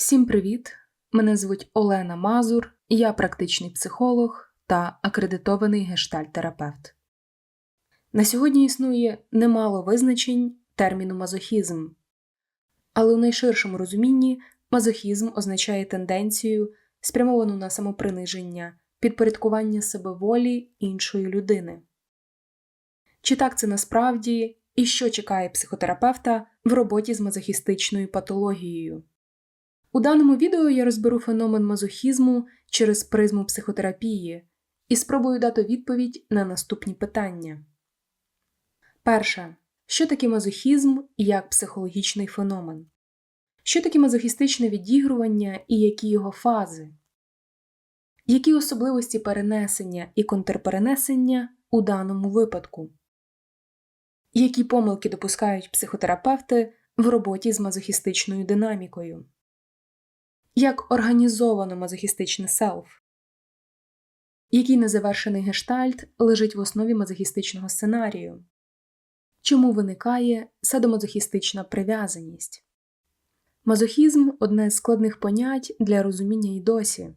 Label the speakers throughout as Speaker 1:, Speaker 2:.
Speaker 1: Всім привіт! Мене звуть Олена Мазур, я практичний психолог та акредитований гештальт-терапевт. На сьогодні існує немало визначень терміну мазохізм, але у найширшому розумінні мазохізм означає тенденцію, спрямовану на самоприниження, підпорядкування себе волі іншої людини. Чи так це насправді і що чекає психотерапевта в роботі з мазохістичною патологією? У даному відео я розберу феномен мазохізму через призму психотерапії і спробую дати відповідь на наступні питання. Перше. Що таке мазохізм як психологічний феномен? Що таке мазохістичне відігрування і які його фази? Які особливості перенесення і контрперенесення у даному випадку? Які помилки допускають психотерапевти в роботі з мазохістичною динамікою? Як організовано мазохістичне селф? Який незавершений гештальт лежить в основі мазохістичного сценарію? Чому виникає садомазохістична прив'язаність? Мазохізм одне з складних понять для розуміння й досі.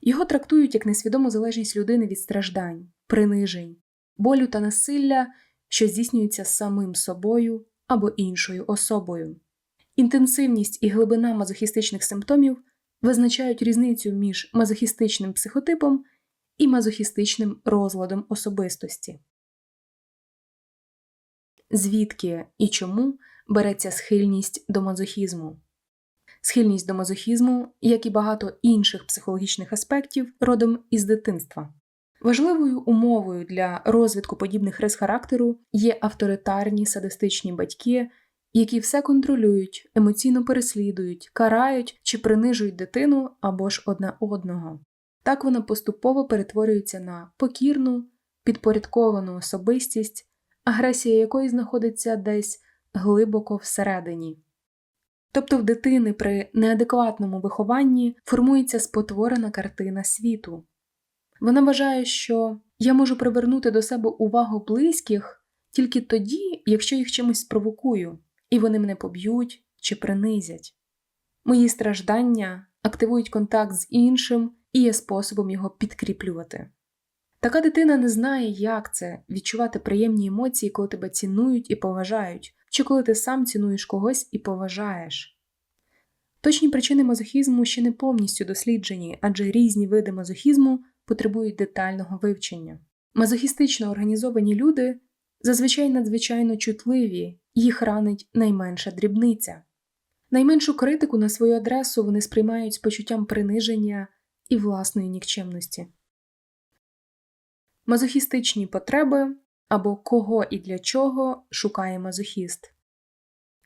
Speaker 1: Його трактують як несвідому залежність людини від страждань, принижень, болю та насилля, що здійснюється самим собою або іншою особою. Інтенсивність і глибина мазохістичних симптомів визначають різницю між мазохістичним психотипом і мазохістичним розладом особистості. Звідки і чому береться схильність до мазохізму? Схильність до мазохізму, як і багато інших психологічних аспектів, родом із дитинства. Важливою умовою для розвитку подібних рис характеру є авторитарні садистичні батьки, які все контролюють, емоційно переслідують, карають чи принижують дитину або ж одне одного. Так вона поступово перетворюється на покірну, підпорядковану особистість, агресія якої знаходиться десь глибоко всередині. Тобто в дитини при неадекватному вихованні формується спотворена картина світу. Вона вважає, що я можу привернути до себе увагу близьких тільки тоді, якщо їх чимось спровокую, і вони мене поб'ють чи принизять. Мої страждання активують контакт з іншим і є способом його підкріплювати. Така дитина не знає, як це відчувати приємні емоції, коли тебе цінують і поважають, чи коли ти сам цінуєш когось і поважаєш. Точні причини мазохізму ще не повністю досліджені, адже різні види мазохізму потребують детального вивчення. Мазохістично організовані люди зазвичай надзвичайно чутливі, їх ранить найменша дрібниця. Найменшу критику на свою адресу вони сприймають з почуттям приниження і власної нікчемності. Мазохістичні потреби або кого і для чого шукає мазохіст.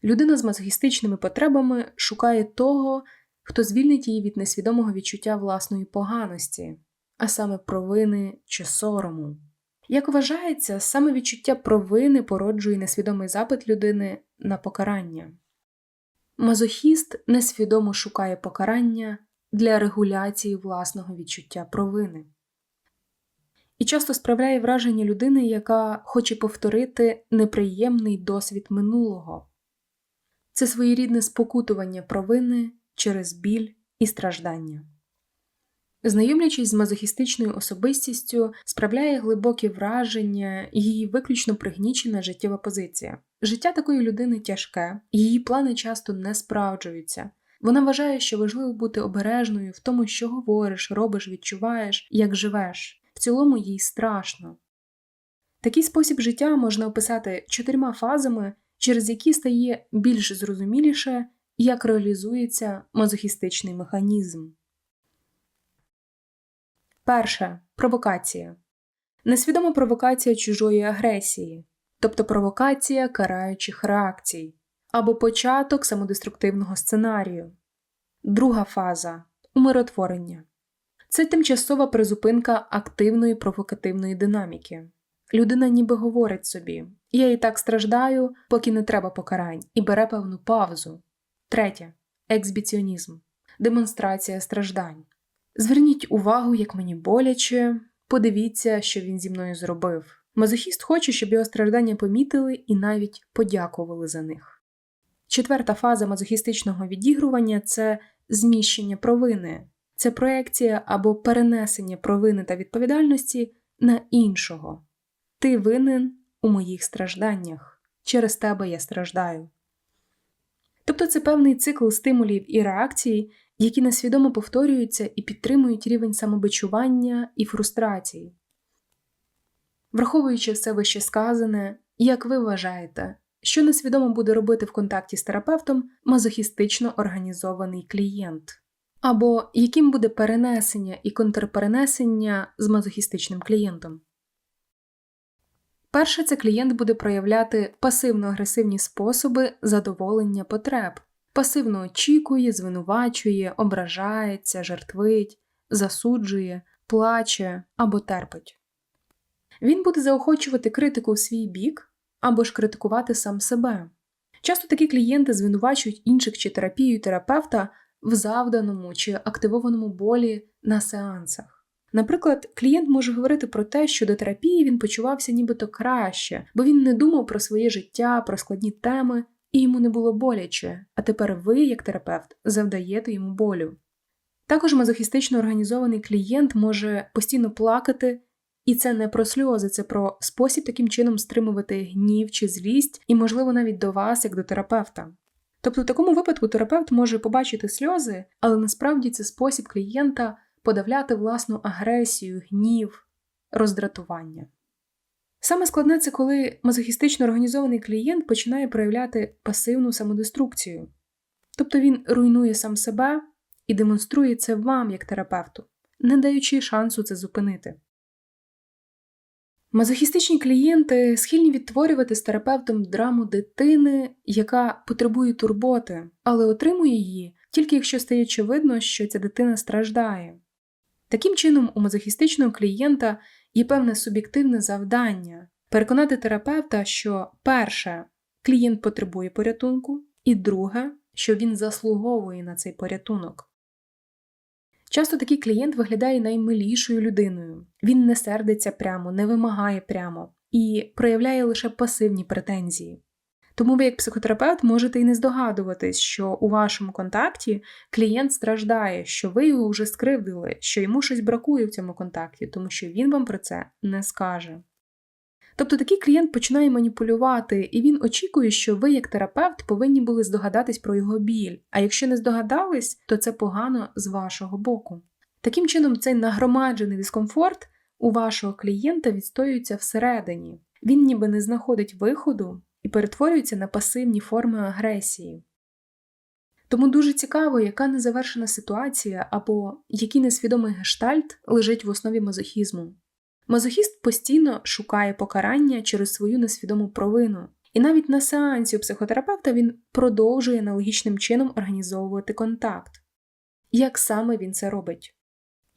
Speaker 1: Людина з мазохістичними потребами шукає того, хто звільнить її від несвідомого відчуття власної поганості, а саме провини чи сорому. Як вважається, саме відчуття провини породжує несвідомий запит людини на покарання. Мазохіст несвідомо шукає покарання для регуляції власного відчуття провини і часто справляє враження людини, яка хоче повторити неприємний досвід минулого це своєрідне спокутування провини через біль і страждання. Знайомлячись з мазохістичною особистістю, справляє глибокі враження її виключно пригнічена життєва позиція. Життя такої людини тяжке, її плани часто не справджуються. Вона вважає, що важливо бути обережною в тому, що говориш, робиш, відчуваєш, як живеш. В цілому їй страшно. Такий спосіб життя можна описати чотирма фазами, через які стає більш зрозуміліше, як реалізується мазохістичний механізм. Перше провокація. Несвідома провокація чужої агресії, тобто провокація караючих реакцій, або початок самодеструктивного сценарію. Друга фаза умиротворення. Це тимчасова призупинка активної провокативної динаміки. Людина ніби говорить собі: я і так страждаю, поки не треба покарань, і бере певну паузу. Третє ексбіціонізм, демонстрація страждань. Зверніть увагу, як мені боляче, подивіться, що він зі мною зробив. Мазохіст хоче, щоб його страждання помітили і навіть подякували за них. Четверта фаза мазохістичного відігрування це зміщення провини, це проекція або перенесення провини та відповідальності на іншого. Ти винен у моїх стражданнях. Через тебе я страждаю. Тобто це певний цикл стимулів і реакцій, які несвідомо повторюються і підтримують рівень самобичування і фрустрації. Враховуючи все вище сказане, як ви вважаєте, що несвідомо буде робити в контакті з терапевтом мазохістично організований клієнт, або яким буде перенесення і контрперенесення з мазохістичним клієнтом? Перше, це клієнт буде проявляти пасивно-агресивні способи задоволення потреб, пасивно очікує, звинувачує, ображається, жертвить, засуджує, плаче або терпить. Він буде заохочувати критику в свій бік або ж критикувати сам себе. Часто такі клієнти звинувачують інших чи терапію терапевта в завданому чи активованому болі на сеансах. Наприклад, клієнт може говорити про те, що до терапії він почувався нібито краще, бо він не думав про своє життя, про складні теми, і йому не було боляче, а тепер ви, як терапевт, завдаєте йому болю. Також мазохістично організований клієнт може постійно плакати і це не про сльози, це про спосіб таким чином стримувати гнів чи злість, і, можливо, навіть до вас, як до терапевта. Тобто, в такому випадку терапевт може побачити сльози, але насправді це спосіб клієнта подавляти власну агресію, гнів, роздратування. Саме складне це коли мазохістично організований клієнт починає проявляти пасивну самодеструкцію, тобто він руйнує сам себе і демонструє це вам як терапевту, не даючи шансу це зупинити. Мазохістичні клієнти схильні відтворювати з терапевтом драму дитини, яка потребує турботи, але отримує її тільки якщо стає очевидно, що ця дитина страждає. Таким чином, у мазохістичного клієнта є певне суб'єктивне завдання переконати терапевта, що перше, клієнт потребує порятунку, і друге, що він заслуговує на цей порятунок. Часто такий клієнт виглядає наймилішою людиною, він не сердиться прямо, не вимагає прямо і проявляє лише пасивні претензії. Тому ви, як психотерапевт, можете і не здогадуватись, що у вашому контакті клієнт страждає, що ви його вже скривдили, що йому щось бракує в цьому контакті, тому що він вам про це не скаже. Тобто такий клієнт починає маніпулювати, і він очікує, що ви, як терапевт, повинні були здогадатись про його біль. А якщо не здогадались, то це погано з вашого боку. Таким чином, цей нагромаджений дискомфорт у вашого клієнта відстоюється всередині. Він ніби не знаходить виходу і перетворюється на пасивні форми агресії. Тому дуже цікаво, яка незавершена ситуація або який несвідомий гештальт лежить в основі мазохізму. Мазохіст постійно шукає покарання через свою несвідому провину, і навіть на сеансі у психотерапевта він продовжує аналогічним чином організовувати контакт. Як саме він це робить?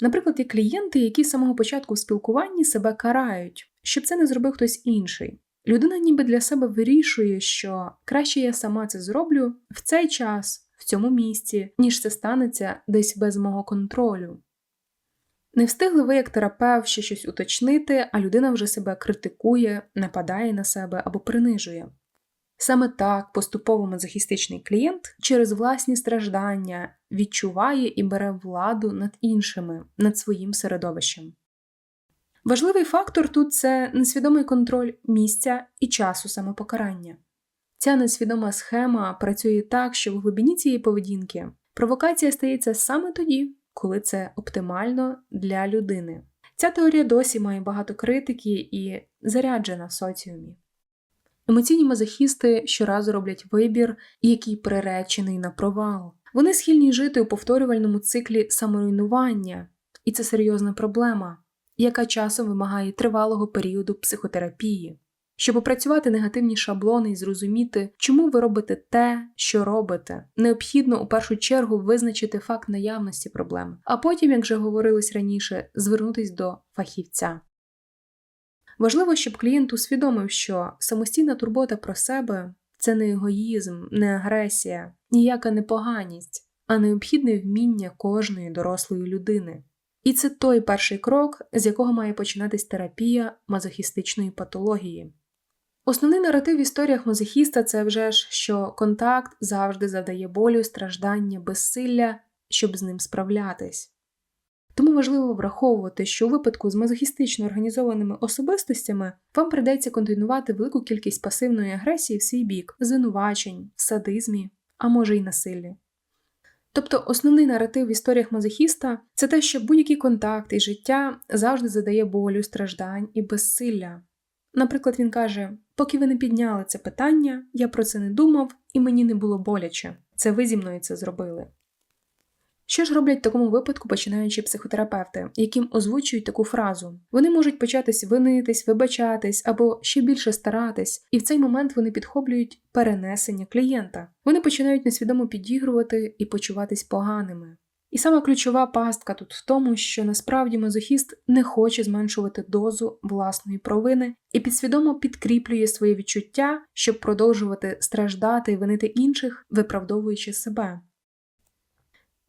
Speaker 1: Наприклад, є клієнти, які з самого початку в спілкуванні себе карають, щоб це не зробив хтось інший. Людина ніби для себе вирішує, що краще я сама це зроблю в цей час, в цьому місці, ніж це станеться десь без мого контролю. Не встигли ви, як терапевт, ще щось уточнити, а людина вже себе критикує, нападає на себе або принижує. Саме так поступово мазохістичний клієнт через власні страждання відчуває і бере владу над іншими, над своїм середовищем. Важливий фактор тут це несвідомий контроль місця і часу самопокарання. Ця несвідома схема працює так, що в глибині цієї поведінки провокація стається саме тоді, коли це оптимально для людини. Ця теорія досі має багато критики і заряджена в соціумі. Емоційні мазохісти щоразу роблять вибір, який приречений на провал. Вони схильні жити у повторювальному циклі саморуйнування, і це серйозна проблема, яка часом вимагає тривалого періоду психотерапії. Щоб опрацювати негативні шаблони і зрозуміти, чому ви робите те, що робите, необхідно у першу чергу визначити факт наявності проблеми, а потім, як вже говорилось раніше, звернутись до фахівця. Важливо, щоб клієнт усвідомив, що самостійна турбота про себе це не егоїзм, не агресія, ніяка непоганість, а необхідне вміння кожної дорослої людини. І це той перший крок, з якого має починатись терапія мазохістичної патології. Основний наратив в історіях мазохіста це вже ж, що контакт завжди завдає болю, страждання, безсилля щоб з ним справлятись. Тому важливо враховувати, що у випадку з мазохістично організованими особистостями вам придеться континувати велику кількість пасивної агресії в свій бік, звинувачень, садизмі, а може й насиллі. Тобто основний наратив в історіях мазохіста це те, що будь-який контакт і життя завжди задає болю, страждань і безсилля. Наприклад, він каже: поки ви не підняли це питання, я про це не думав, і мені не було боляче. Це ви зі мною це зробили. Що ж роблять в такому випадку починаючі психотерапевти, яким озвучують таку фразу? Вони можуть початись винитись, вибачатись або ще більше старатись, і в цей момент вони підхоплюють перенесення клієнта. Вони починають несвідомо підігрувати і почуватись поганими. І сама ключова пастка тут в тому, що насправді мазохіст не хоче зменшувати дозу власної провини і підсвідомо підкріплює своє відчуття, щоб продовжувати страждати і винити інших, виправдовуючи себе.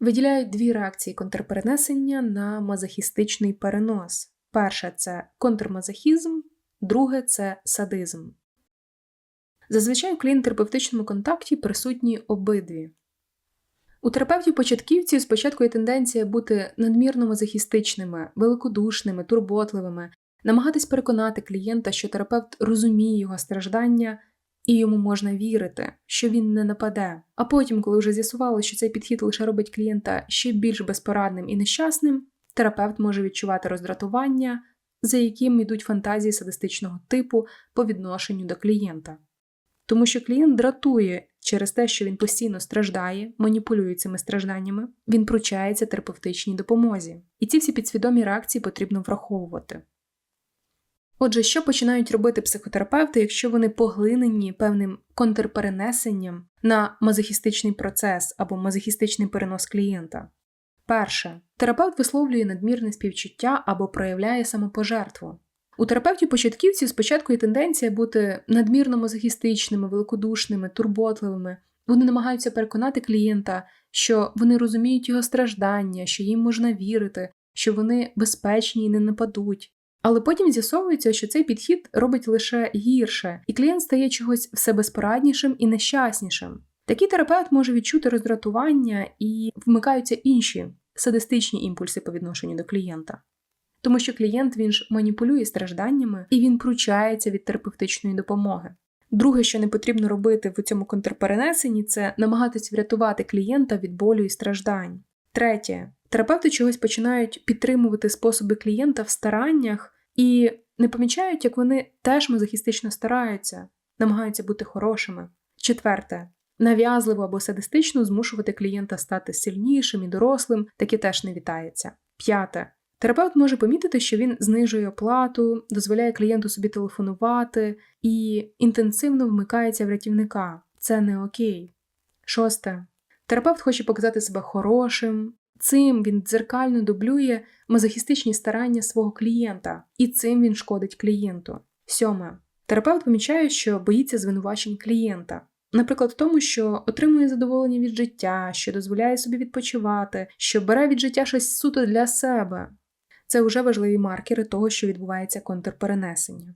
Speaker 1: Виділяють дві реакції контрперенесення на мазохістичний перенос. Перше це контрмазохізм, друге це садизм. Зазвичай в клієнт-терапевтичному контакті присутні обидві. У терапевтів-початківців спочатку є тенденція бути надмірно мазохістичними, великодушними, турботливими, намагатись переконати клієнта, що терапевт розуміє його страждання і йому можна вірити, що він не нападе. А потім, коли вже з'ясувало, що цей підхід лише робить клієнта ще більш безпорадним і нещасним, терапевт може відчувати роздратування, за яким йдуть фантазії садистичного типу по відношенню до клієнта. Тому що клієнт дратує через те, що він постійно страждає, маніпулює цими стражданнями, він пручається терапевтичній допомозі. І ці всі підсвідомі реакції потрібно враховувати. Отже, що починають робити психотерапевти, якщо вони поглинені певним контрперенесенням на мазохістичний процес або мазохістичний перенос клієнта? Перше, терапевт висловлює надмірне співчуття або проявляє самопожертву. У терапевтів-початківців спочатку є тенденція бути надмірно мазохістичними, великодушними, турботливими. Вони намагаються переконати клієнта, що вони розуміють його страждання, що їм можна вірити, що вони безпечні і не нападуть. Але потім з'ясовується, що цей підхід робить лише гірше, і клієнт стає чогось все безпораднішим і нещаснішим. Такий терапевт може відчути роздратування і вмикаються інші садистичні імпульси по відношенню до клієнта. Тому що клієнт він ж маніпулює стражданнями і він пручається від терапевтичної допомоги. Друге, що не потрібно робити в цьому контрперенесенні, це намагатись врятувати клієнта від болю і страждань. Третє, терапевти чогось починають підтримувати способи клієнта в стараннях і не помічають, як вони теж мазохістично стараються, намагаються бути хорошими. Четверте, нав'язливо або садистично змушувати клієнта стати сильнішим і дорослим, таке теж не вітається. П'яте. Терапевт може помітити, що він знижує оплату, дозволяє клієнту собі телефонувати і інтенсивно вмикається в рятівника. Це не окей. Шосте. Терапевт хоче показати себе хорошим. Цим він дзеркально дублює мазохістичні старання свого клієнта, і цим він шкодить клієнту. Сьоме. Терапевт помічає, що боїться звинувачень клієнта. Наприклад, в тому, що отримує задоволення від життя, що дозволяє собі відпочивати, що бере від життя щось суто для себе. Це вже важливі маркери того, що відбувається контрперенесення.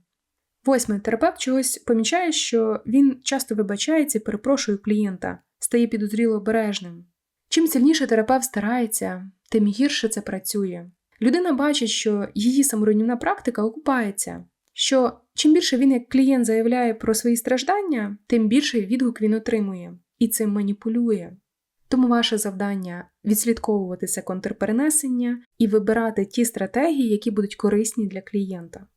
Speaker 1: Восьме, терапевт чогось помічає, що він часто вибачається і перепрошує клієнта, стає підозріло обережним. Чим сильніше терапевт старається, тим гірше це працює. Людина бачить, що її саморуйнівна практика окупається, що чим більше він як клієнт заявляє про свої страждання, тим більший відгук він отримує і цим маніпулює. Тому ваше завдання відслідковувати це контрперенесення і вибирати ті стратегії, які будуть корисні для клієнта.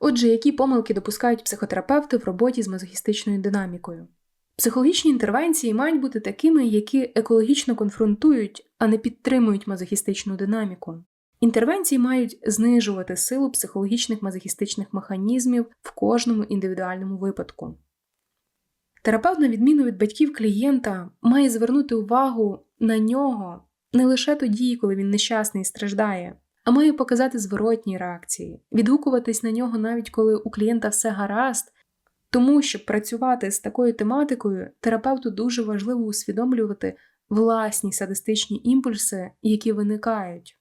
Speaker 1: Отже, які помилки допускають психотерапевти в роботі з мазохістичною динамікою? Психологічні інтервенції мають бути такими, які екологічно конфронтують, а не підтримують мазохістичну динаміку. Інтервенції мають знижувати силу психологічних мазохістичних механізмів в кожному індивідуальному випадку. Терапевт, на відміну від батьків клієнта, має звернути увагу на нього не лише тоді, коли він нещасний і страждає, а має показати зворотні реакції, відгукуватись на нього навіть коли у клієнта все гаразд, тому щоб працювати з такою тематикою, терапевту дуже важливо усвідомлювати власні садистичні імпульси, які виникають.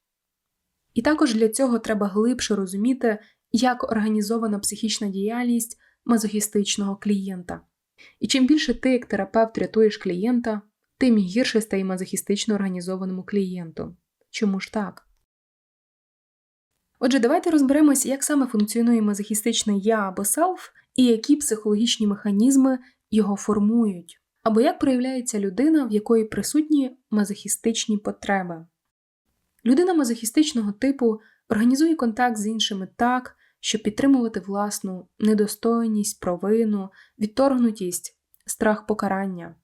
Speaker 1: І також для цього треба глибше розуміти, як організована психічна діяльність мазохістичного клієнта. І чим більше ти, як терапевт, рятуєш клієнта, тим гірше стає мазохістично організованому клієнту. Чому ж так? Отже, давайте розберемось, як саме функціонує мазохістичне я або селф і які психологічні механізми його формують, або як проявляється людина, в якої присутні мазохістичні потреби. Людина мазохістичного типу організує контакт з іншими так, щоб підтримувати власну недостойність, провину, відторгнутість, страх покарання,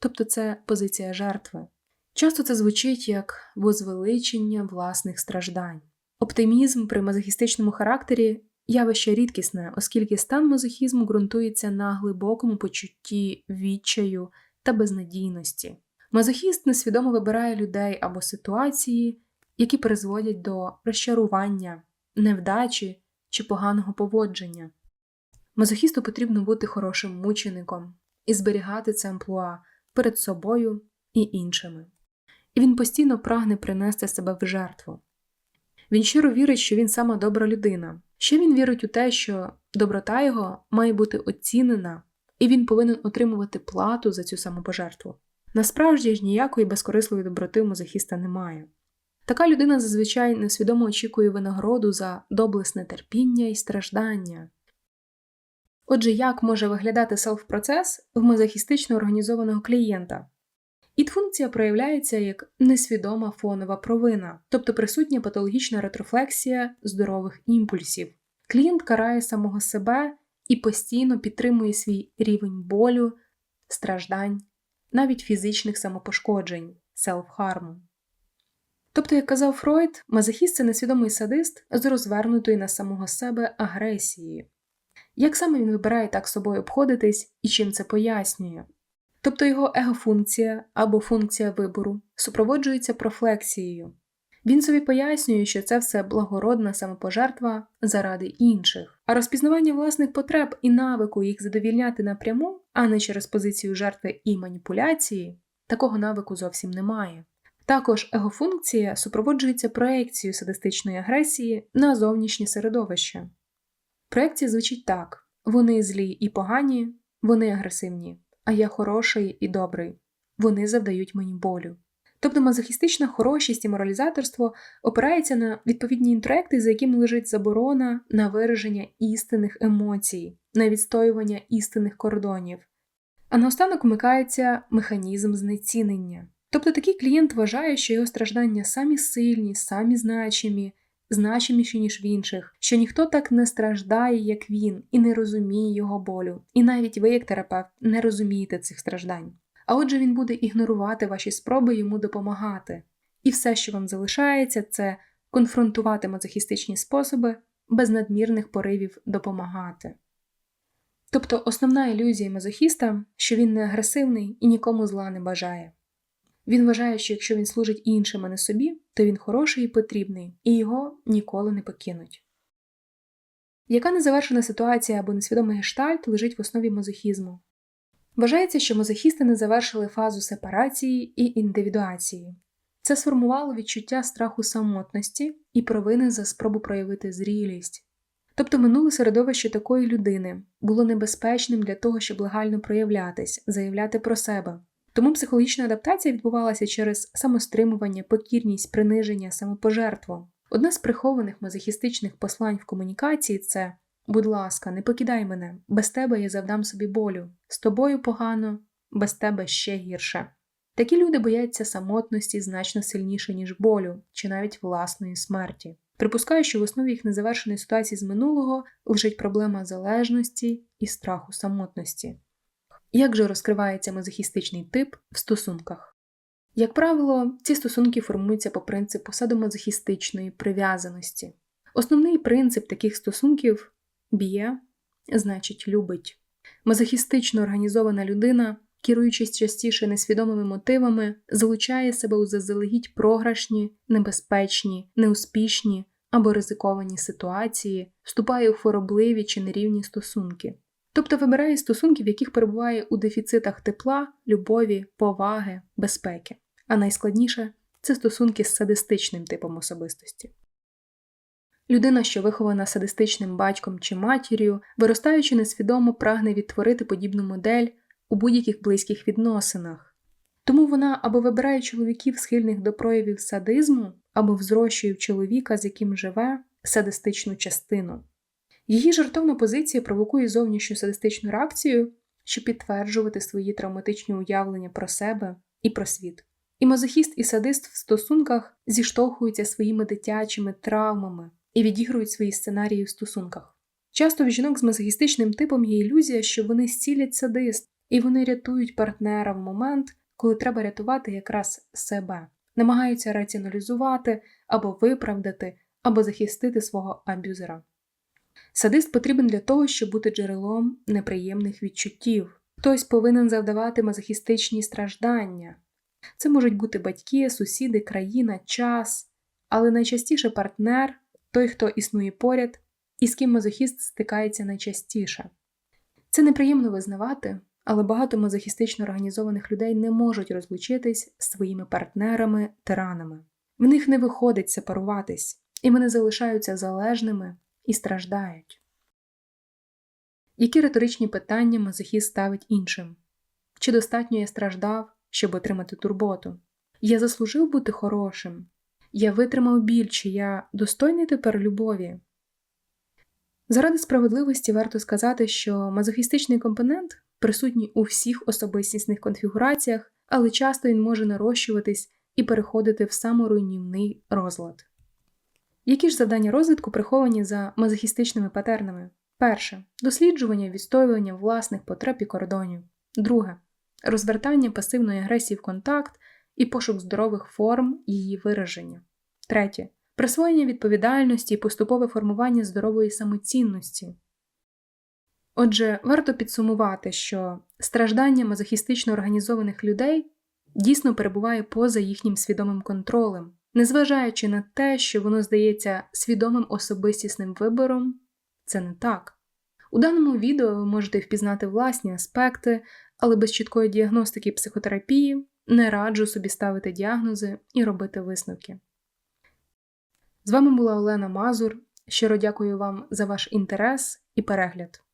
Speaker 1: тобто це позиція жертви. Часто це звучить як возвеличення власних страждань. Оптимізм при мазохістичному характері явище рідкісне, оскільки стан мазохізму ґрунтується на глибокому почутті відчаю та безнадійності. Мазохіст несвідомо вибирає людей або ситуації, які призводять до розчарування, невдачі чи поганого поводження. Мазохісту потрібно бути хорошим мучеником і зберігати це амплуа перед собою і іншими. І він постійно прагне принести себе в жертву. Він щиро вірить, що він сама добра людина. Ще він вірить у те, що доброта його має бути оцінена, і він повинен отримувати плату за цю самопожертву. Насправді ж ніякої безкорисливої доброти у мазохіста немає. Така людина зазвичай несвідомо очікує винагороду за доблесне терпіння і страждання. Отже, як може виглядати селф-процес в мазохістично організованого клієнта? Ід-функція проявляється як несвідома фонова провина, тобто присутня патологічна ретрофлексія здорових імпульсів. Клієнт карає самого себе і постійно підтримує свій рівень болю, страждань, навіть фізичних самопошкоджень, селф-харму. Тобто, як казав Фройд, мазохіст це несвідомий садист з розвернутою на самого себе агресією. Як саме він вибирає так собою обходитись і чим це пояснює? Тобто його егофункція або функція вибору супроводжується профлексією. Він собі пояснює, що це все благородна самопожертва заради інших, а розпізнавання власних потреб і навику їх задовільняти напряму, а не через позицію жертви і маніпуляції, такого навику зовсім немає. Також егофункція супроводжується проекцією садистичної агресії на зовнішнє середовище. Проекція звучить так: вони злі і погані, вони агресивні а я хороший і добрий. Вони завдають мені болю. Тобто мазохістична хорошість і моралізаторство опирається на відповідні інтроекти, за якими лежить заборона на вираження істинних емоцій, на відстоювання істинних кордонів. А наостанок вмикається механізм знецінення. Тобто такий клієнт вважає, що його страждання самі сильні, самі значимі, значиміші, ніж в інших, що ніхто так не страждає, як він, і не розуміє його болю. І навіть ви, як терапевт, не розумієте цих страждань. А отже, він буде ігнорувати ваші спроби йому допомагати. І все, що вам залишається, це конфронтувати мазохістичні способи без надмірних поривів допомагати. Тобто основна ілюзія мазохіста, що він не агресивний і нікому зла не бажає. Він вважає, що якщо він служить іншим, а не собі, то він хороший і потрібний, і його ніколи не покинуть. Яка незавершена ситуація або несвідомий гештальт лежить в основі мазохізму? Вважається, що мазохісти не завершили фазу сепарації і індивідуації. Це сформувало відчуття страху самотності і провини за спробу проявити зрілість. Тобто минуле середовище такої людини було небезпечним для того, щоб легально проявлятись, заявляти про себе, тому психологічна адаптація відбувалася через самостримування, покірність, приниження, самопожертву. Одне з прихованих мазохістичних послань в комунікації це будь ласка, не покидай мене, без тебе я завдам собі болю, з тобою погано, без тебе ще гірше. Такі люди бояться самотності значно сильніше, ніж болю, чи навіть власної смерті. Припускаю, що в основі їх незавершеної ситуації з минулого лежить проблема залежності і страху самотності. Як же розкривається мазохістичний тип в стосунках? Як правило, ці стосунки формуються по принципу садомазохістичної прив'язаності. Основний принцип таких стосунків б'є, значить, любить. Мазохістично організована людина, керуючись частіше несвідомими мотивами, залучає себе у заздалегідь програшні, небезпечні, неуспішні або ризиковані ситуації, вступає у хворобливі чи нерівні стосунки тобто вибирає стосунки, в яких перебуває у дефіцитах тепла, любові, поваги, безпеки. А найскладніше це стосунки з садистичним типом особистості. Людина, що вихована садистичним батьком чи матір'ю, виростаючи несвідомо, прагне відтворити подібну модель у будь-яких близьких відносинах. Тому вона або вибирає чоловіків, схильних до проявів садизму, або взрощує в чоловіка, з яким живе, садистичну частину. Її жартовна позиція провокує зовнішню садистичну реакцію, щоб підтверджувати свої травматичні уявлення про себе і про світ. І мазохіст і садист в стосунках зіштовхуються своїми дитячими травмами і відігрують свої сценарії в стосунках. Часто в жінок з мазохістичним типом є ілюзія, що вони зцілять садист, і вони рятують партнера в момент, коли треба рятувати якраз себе, намагаються раціоналізувати або виправдати, або захистити свого аб'юзера. Садист потрібен для того, щоб бути джерелом неприємних відчуттів. Хтось повинен завдавати мазохістичні страждання. Це можуть бути батьки, сусіди, країна, час, але найчастіше партнер, той, хто існує поряд, і з ким мазохіст стикається найчастіше. Це неприємно визнавати, але багато мазохістично організованих людей не можуть розлучитись з своїми партнерами-тиранами. В них не виходить сепаруватись, і вони залишаються залежними і страждають. Які риторичні питання мазохіст ставить іншим? Чи достатньо я страждав, щоб отримати турботу? Я заслужив бути хорошим? Я витримав біль, чи я достойний тепер любові? Заради справедливості варто сказати, що мазохістичний компонент присутній у всіх особистісних конфігураціях, але часто він може нарощуватись і переходити в саморуйнівний розлад. Які ж завдання розвитку приховані за мазохістичними патернами? Перше досліджування відстоювання власних потреб і кордонів. Друге розвертання пасивної агресії в контакт і пошук здорових форм її вираження. Третє присвоєння відповідальності і поступове формування здорової самоцінності. Отже, варто підсумувати, що страждання мазохістично організованих людей дійсно перебуває поза їхнім свідомим контролем, незважаючи на те, що воно здається свідомим особистісним вибором, це не так. У даному відео ви можете впізнати власні аспекти, але без чіткої діагностики психотерапії не раджу собі ставити діагнози і робити висновки. З вами була Олена Мазур. Щиро дякую вам за ваш інтерес і перегляд.